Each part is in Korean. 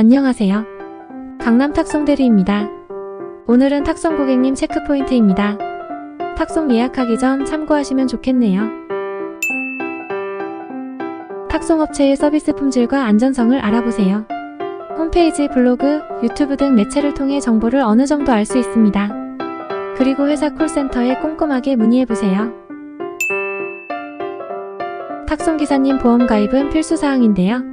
안녕하세요. 강남 탁송 대리입니다. 오늘은 탁송 고객님 체크포인트입니다. 탁송 예약하기 전 참고하시면 좋겠네요. 탁송 업체의 서비스 품질과 안전성을 알아보세요. 홈페이지, 블로그, 유튜브 등 매체를 통해 정보를 어느 정도 알 수 있습니다. 그리고 회사 콜센터에 꼼꼼하게 문의해보세요. 탁송 기사님 보험 가입은 필수 사항인데요.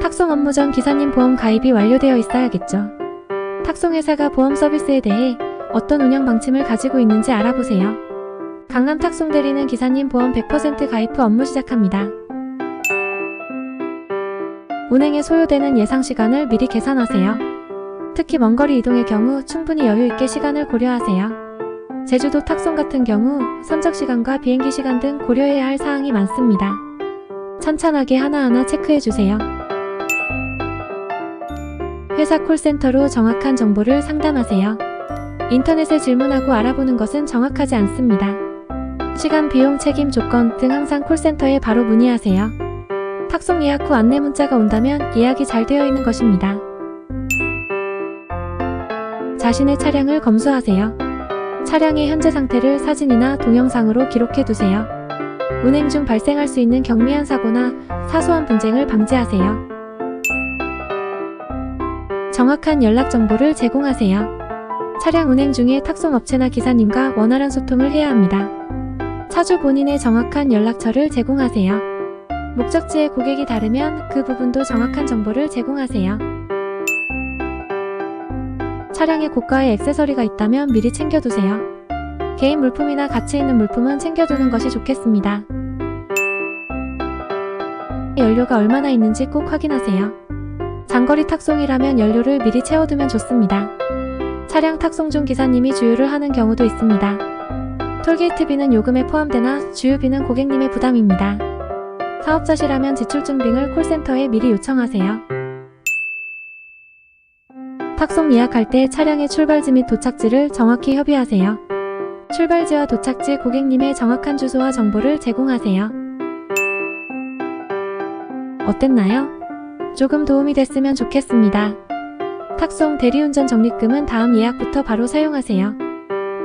탁송 업무 전 기사님 보험 가입이 완료되어 있어야겠죠. 탁송 회사가 보험 서비스에 대해 어떤 운영 방침을 가지고 있는지 알아보세요. 강남 탁송 대리는 기사님 보험 100% 가입 후 업무 시작합니다. 운행에 소요되는 예상 시간을 미리 계산하세요. 특히 먼 거리 이동의 경우 충분히 여유 있게 시간을 고려하세요. 제주도 탁송 같은 경우 선적 시간과 비행기 시간 등 고려해야 할 사항이 많습니다. 천천하게 하나하나 체크해 주세요. 회사 콜센터로 정확한 정보를 상담하세요. 인터넷에 질문하고 알아보는 것은 정확하지 않습니다. 시간, 비용, 책임, 조건 등 항상 콜센터에 바로 문의하세요. 탁송 예약 후 안내 문자가 온다면 예약이 잘 되어 있는 것입니다. 자신의 차량을 검수하세요. 차량의 현재 상태를 사진이나 동영상으로 기록해 두세요. 운행 중 발생할 수 있는 경미한 사고나 사소한 분쟁을 방지하세요. 정확한 연락 정보를 제공하세요. 차량 운행 중에 탁송업체나 기사님과 원활한 소통을 해야 합니다. 차주 본인의 정확한 연락처를 제공하세요. 목적지의 고객이 다르면 그 부분도 정확한 정보를 제공하세요. 차량에 고가의 액세서리가 있다면 미리 챙겨두세요. 개인 물품이나 가치 있는 물품은 챙겨두는 것이 좋겠습니다. 연료가 얼마나 있는지 꼭 확인하세요. 장거리 탁송이라면 연료를 미리 채워두면 좋습니다. 차량 탁송 중 기사님이 주유를 하는 경우도 있습니다. 톨게이트비는 요금에 포함되나 주유비는 고객님의 부담입니다. 사업자시라면 지출증빙을 콜센터에 미리 요청하세요. 탁송 예약할 때 차량의 출발지 및 도착지를 정확히 협의하세요. 출발지와 도착지 고객님의 정확한 주소와 정보를 제공하세요. 어땠나요? 조금 도움이 됐으면 좋겠습니다. 탁송 대리운전 적립금은 다음 예약부터 바로 사용하세요.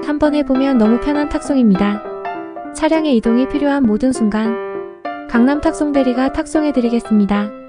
한번 해보면 너무 편한 탁송입니다. 차량의 이동이 필요한 모든 순간 강남 탁송 대리가 탁송해드리겠습니다.